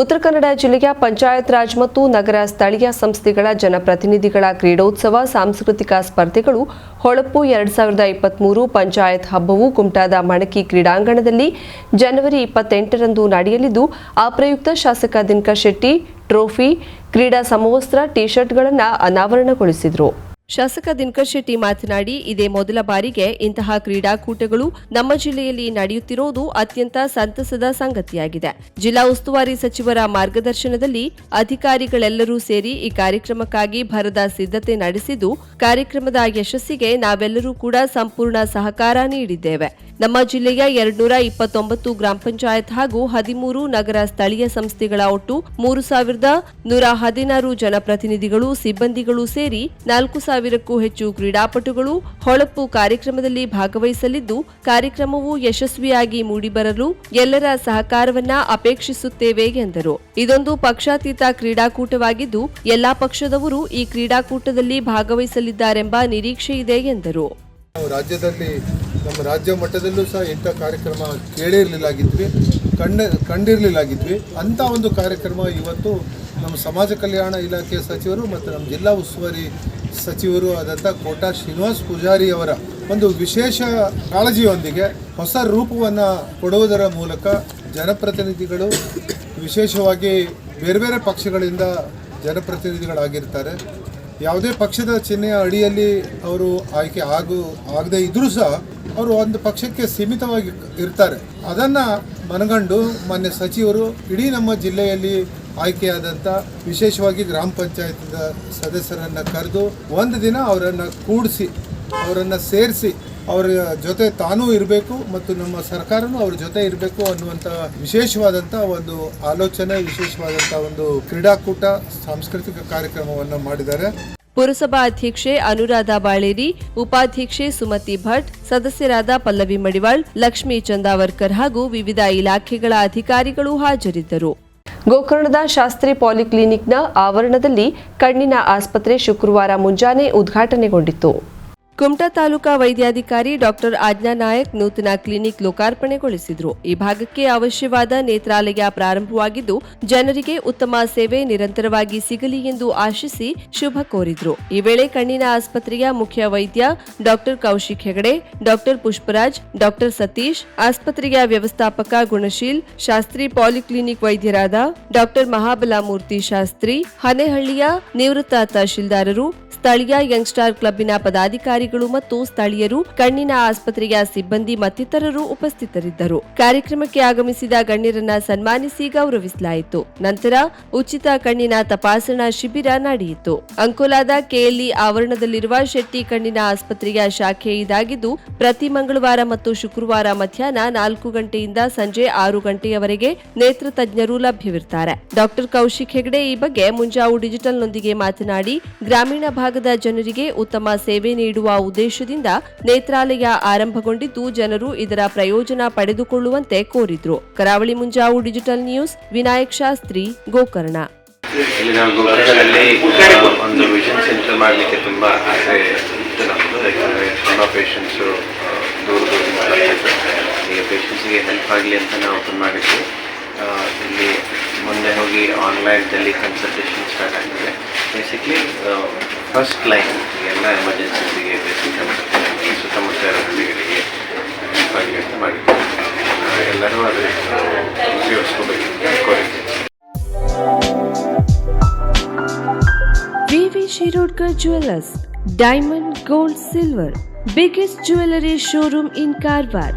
ಉತ್ತರ ಕನ್ನಡ ಜಿಲ್ಲೆಯ ಪಂಚಾಯತ್ ರಾಜ್ ಮತ್ತು ನಗರ ಸ್ಥಳೀಯ ಸಂಸ್ಥೆಗಳ ಜನಪ್ರತಿನಿಧಿಗಳ ಕ್ರೀಡೋತ್ಸವ, ಸಾಂಸ್ಕೃತಿಕ ಸ್ಪರ್ಧೆಗಳು, ಹೊಳಪು ಎರಡ್ ಸಾವಿರದ ಇಪ್ಪತ್ಮೂರು ಪಂಚಾಯತ್ ಹಬ್ಬವು ಕುಮಟಾದ ಮಣಕಿ ಕ್ರೀಡಾಂಗಣದಲ್ಲಿ ಜನವರಿ ಇಪ್ಪತ್ತೆಂಟರಂದು ನಡೆಯಲಿದ್ದು, ಆ ಪ್ರಯುಕ್ತ ಶಾಸಕ ದಿನಕರ್ ಶೆಟ್ಟಿ ಟ್ರೋಫಿ, ಕ್ರೀಡಾ ಸಮವಸ್ತ್ರ ಟಿ ಶರ್ಟ್ಗಳನ್ನು ಅನಾವರಣಗೊಳಿಸಿದರು. ಶಾಸಕ ದಿನಕರ್ ಶೆಟ್ಟಿ ಮಾತನಾಡಿ, ಇದೇ ಮೊದಲ ಬಾರಿಗೆ ಇಂತಹ ಕ್ರೀಡಾಕೂಟಗಳು ನಮ್ಮ ಜಿಲ್ಲೆಯಲ್ಲಿ ನಡೆಯುತ್ತಿರುವುದು ಅತ್ಯಂತ ಸಂತಸದ ಸಂಗತಿಯಾಗಿದೆ. ಜಿಲ್ಲಾ ಉಸ್ತುವಾರಿ ಸಚಿವರ ಮಾರ್ಗದರ್ಶನದಲ್ಲಿ ಅಧಿಕಾರಿಗಳೆಲ್ಲರೂ ಸೇರಿ ಈ ಕಾರ್ಯಕ್ರಮಕ್ಕಾಗಿ ಭರದ ಸಿದ್ಧತೆ ನಡೆಸಿದ್ದು, ಕಾರ್ಯಕ್ರಮದ ಯಶಸ್ಸಿಗೆ ನಾವೆಲ್ಲರೂ ಕೂಡ ಸಂಪೂರ್ಣ ಸಹಕಾರ ನೀಡಿದ್ದೇವೆ. ನಮ್ಮ ಜಿಲ್ಲೆಯ ಎರಡ್ನೂರ ಇಪ್ಪತ್ತೊಂಬತ್ತು ಗ್ರಾಮ ಪಂಚಾಯತ್ ಹಾಗೂ ಹದಿಮೂರು ನಗರ ಸ್ಥಳೀಯ ಸಂಸ್ಥೆಗಳ ಒಟ್ಟು ಮೂರು ಸಾವಿರದ ನೂರ ಹದಿನಾರು ಜನಪ್ರತಿನಿಧಿಗಳು, ಸಿಬ್ಬಂದಿಗಳು ಸೇರಿ ನಾಲ್ಕು ಸಾವಿರಕ್ಕೂ ಹೆಚ್ಚು ಕ್ರೀಡಾಪಟುಗಳು ಹೊಳಪು ಕಾರ್ಯಕ್ರಮದಲ್ಲಿ ಭಾಗವಹಿಸಲಿದ್ದು, ಕಾರ್ಯಕ್ರಮವು ಯಶಸ್ವಿಯಾಗಿ ಮೂಡಿಬರಲು ಎಲ್ಲರ ಸಹಕಾರವನ್ನ ಅಪೇಕ್ಷಿಸುತ್ತೇವೆ ಎಂದರು. ಇದೊಂದು ಪಕ್ಷಾತೀತ ಕ್ರೀಡಾಕೂಟವಾಗಿದ್ದು, ಎಲ್ಲಾ ಪಕ್ಷದವರು ಈ ಕ್ರೀಡಾಕೂಟದಲ್ಲಿ ಭಾಗವಹಿಸಲಿದ್ದಾರೆಂಬ ನಿರೀಕ್ಷೆ ಇದೆ ಎಂದರು. ರಾಜ್ಯದಲ್ಲಿ, ನಮ್ಮ ರಾಜ್ಯ ಮಟ್ಟದಲ್ಲೂ ಸಹ ಇಂಥ ಕಾರ್ಯಕ್ರಮ ಕೇಳಿರ್ಲಿಲ್ಲಾಗಿದ್ವಿ ಕಂಡ, ಕಂಡಿರಲಿಲ್ಲಾಗಿದ್ವಿ. ಅಂಥ ಒಂದು ಕಾರ್ಯಕ್ರಮ ಇವತ್ತು ನಮ್ಮ ಸಮಾಜ ಕಲ್ಯಾಣ ಇಲಾಖೆಯ ಸಚಿವರು ಮತ್ತು ನಮ್ಮ ಜಿಲ್ಲಾ ಉಸ್ತುವಾರಿ ಸಚಿವರು ಆದಂಥ ಕೋಟಾ ಶ್ರೀನಿವಾಸ್ ಪೂಜಾರಿ ಅವರ ಒಂದು ವಿಶೇಷ ಕಾಳಜಿಯೊಂದಿಗೆ ಹೊಸ ರೂಪವನ್ನು ಕೊಡುವುದರ ಮೂಲಕ ಜನಪ್ರತಿನಿಧಿಗಳು ವಿಶೇಷವಾಗಿ ಬೇರೆ ಬೇರೆ ಪಕ್ಷಗಳಿಂದ ಜನಪ್ರತಿನಿಧಿಗಳಾಗಿರ್ತಾರೆ. ಯಾವುದೇ ಪಕ್ಷದ ಚಿಹ್ನೆಯ ಅಡಿಯಲ್ಲಿ ಅವರು ಆಯ್ಕೆ ಆಗು, ಆಗದೇ ಇದ್ದರೂ ಸಹ ಅವರು ಒಂದು ಪಕ್ಷಕ್ಕೆ ಸೀಮಿತವಾಗಿ ಇರ್ತಾರೆ. ಅದನ್ನು ಮನಗಂಡು ಮಾನ್ಯ ಸಚಿವರು ಇಡೀ ನಮ್ಮ ಜಿಲ್ಲೆಯಲ್ಲಿ ಆಯ್ಕೆಯಾದಂಥ ವಿಶೇಷವಾಗಿ ಗ್ರಾಮ ಪಂಚಾಯತ್ ಸದಸ್ಯರನ್ನು ಕರೆದು ಒಂದು ದಿನ ಅವರನ್ನು ಕೂಡಿಸಿ, ಅವರನ್ನು ಸೇರಿಸಿ, ಅವರ ಜೊತೆ ತಾನೂ ಇರಬೇಕು ಮತ್ತು ನಮ್ಮ ಸರ್ಕಾರನೂ ಅವ್ರ ಜೊತೆ ಇರಬೇಕು ಅನ್ನುವಂಥ ವಿಶೇಷವಾದಂಥ ಒಂದು ಆಲೋಚನೆ ವಿಶೇಷವಾದಂಥ ಒಂದು ಕ್ರೀಡಾಕೂಟ, ಸಾಂಸ್ಕೃತಿಕ ಕಾರ್ಯಕ್ರಮವನ್ನು ಮಾಡಿದ್ದಾರೆ. ಪುರಸಭಾ ಅಧ್ಯಕ್ಷೆ ಅನುರಾಧ ಬಾಳೇರಿ, ಉಪಾಧ್ಯಕ್ಷೆ ಸುಮತಿ ಭಟ್, ಸದಸ್ಯರಾದ ಪಲ್ಲವಿ ಮಡಿವಾಳ್, ಲಕ್ಷ್ಮೀ ಚಂದಾವರ್ಕರ್ ಹಾಗೂ ವಿವಿಧ ಇಲಾಖೆಗಳ ಅಧಿಕಾರಿಗಳು ಹಾಜರಿದ್ದರು. ಗೋಕರ್ಣದ ಶಾಸ್ತ್ರಿ ಪಾಲಿಕ್ಲಿನಿಕ್ನ ಆವರಣದಲ್ಲಿ ಕಣ್ಣಿನ ಆಸ್ಪತ್ರೆ ಶುಕ್ರವಾರ ಮುಂಜಾನೆ ಉದ್ಘಾಟನೆಗೊಂಡಿತು ಕುಮಟಾ ತಾಲೂಕಾ ವೈದ್ಯಾಧಿಕಾರಿ ಡಾಕ್ಟರ್ ಆಜ್ಞಾ ನಾಯಕ್ ನೂತನ ಕ್ಲಿನಿಕ್ ಲೋಕಾರ್ಪಣೆಗೊಳಿಸಿದರು. ಈ ಭಾಗಕ್ಕೆ ಅವಶ್ಯವಾದ ನೇತ್ರಾಲಯ ಪ್ರಾರಂಭವಾಗಿದ್ದು, ಜನರಿಗೆ ಉತ್ತಮ ಸೇವೆ ನಿರಂತರವಾಗಿ ಸಿಗಲಿ ಎಂದು ಆಶಿಸಿ ಶುಭ ಕೋರಿದ್ರು. ಈ ವೇಳೆ ಕಣ್ಣಿನ ಆಸ್ಪತ್ರೆಯ ಮುಖ್ಯ ವೈದ್ಯ doctor Kaushik Hegde, doctor Pushparaj, doctor Satish, ಆಸ್ಪತ್ರೆಯ ವ್ಯವಸ್ಥಾಪಕ ಗುಣಶೀಲ್, ಶಾಸ್ತ್ರಿ ಪಾಲಿಕ್ಲಿನಿಕ್ ವೈದ್ಯರಾದ ಡಾಕ್ಟರ್ ಮಹಾಬಲಮೂರ್ತಿ ಶಾಸ್ತ್ರಿ, ಹನೇಹಳ್ಳಿಯ ನಿವೃತ್ತ ತಹಶೀಲ್ದಾರರು, ಸ್ಥಳೀಯ ಯಂಗ್ಸ್ಟಾರ್ ಕ್ಲಬ್ಬಿನ ಪದಾಧಿಕಾರಿಗಳು ಮತ್ತು ಸ್ಥಳೀಯರು, ಕಣ್ಣಿನ ಆಸ್ಪತ್ರೆಯ ಸಿಬ್ಬಂದಿ ಮತ್ತಿತರರು ಉಪಸ್ಥಿತರಿದ್ದರು. ಕಾರ್ಯಕ್ರಮಕ್ಕೆ ಆಗಮಿಸಿದ ಗಣ್ಯರನ್ನ ಸನ್ಮಾನಿಸಿ ಗೌರವಿಸಲಾಯಿತು. ನಂತರ ಉಚಿತ ಕಣ್ಣಿನ ತಪಾಸಣಾ ಶಿಬಿರ ನಡೆಯಿತು. ಅಂಕೋಲಾದ ಕೆಎಲ್ಇ ಆವರಣದಲ್ಲಿರುವ ಶೆಟ್ಟಿ ಕಣ್ಣಿನ ಆಸ್ಪತ್ರೆಯ ಶಾಖೆ ಇದಾಗಿದ್ದು, ಪ್ರತಿ ಮಂಗಳವಾರ ಮತ್ತು ಶುಕ್ರವಾರ ಮಧ್ಯಾಹ್ನ ನಾಲ್ಕು ಗಂಟೆಯಿಂದ ಸಂಜೆ ಆರು ಗಂಟೆಯವರೆಗೆ ನೇತ್ರ ತಜ್ಞರು ಲಭ್ಯವಿರ್ತಾರೆ. ಡಾಕ್ಟರ್ ಕೌಶಿಕ್ ಹೆಗಡೆ ಈ ಬಗ್ಗೆ ಮುಂಜಾವು ಡಿಜಿಟಲ್ನೊಂದಿಗೆ ಮಾತನಾಡಿ, ಗ್ರಾಮೀಣ ಭಾಗದ ಜನರಿಗೆ ಉತ್ತಮ ಸೇವೆ ನೀಡುವ ಉದ್ದೇಶದಿಂದ ನೇತ್ರಾಲಯ ಆರಂಭಗೊಂಡಿದ್ದು ಜನರು ಇದರ ಪ್ರಯೋಜನ ಪಡೆದುಕೊಳ್ಳುವಂತೆ ಕೋರಿದ್ರು. Karavali Munjavu digital news, Vinayak Shastri, Gokarna. ಇಲ್ಲಿ ಮುಂದೆ ಹೋಗಿ ಆನ್ಲೈನ್ ಟೆಲಿ ಕನ್ಸಲ್ಟೇಷನ್ ಸ್ಟಾರ್ಟ್ ಆಗಿದೆ. ಬೇಸಿಕ್ಲಿ ಫಸ್ಟ್ ಲೈನ್ ಎಲ್ಲ ಎಮರ್ಜೆನ್ಸಿಗೆ ಆ, ಎಲ್ಲರೂ ಅದನ್ನು ಉಪಯೋಗಿಸ್ಕೋಬೇಕು ಅಂತ ಕೋರಿದ್ದೆ VV Shirodkar jewellers diamond gold silver biggest jewellery showroom in Karwar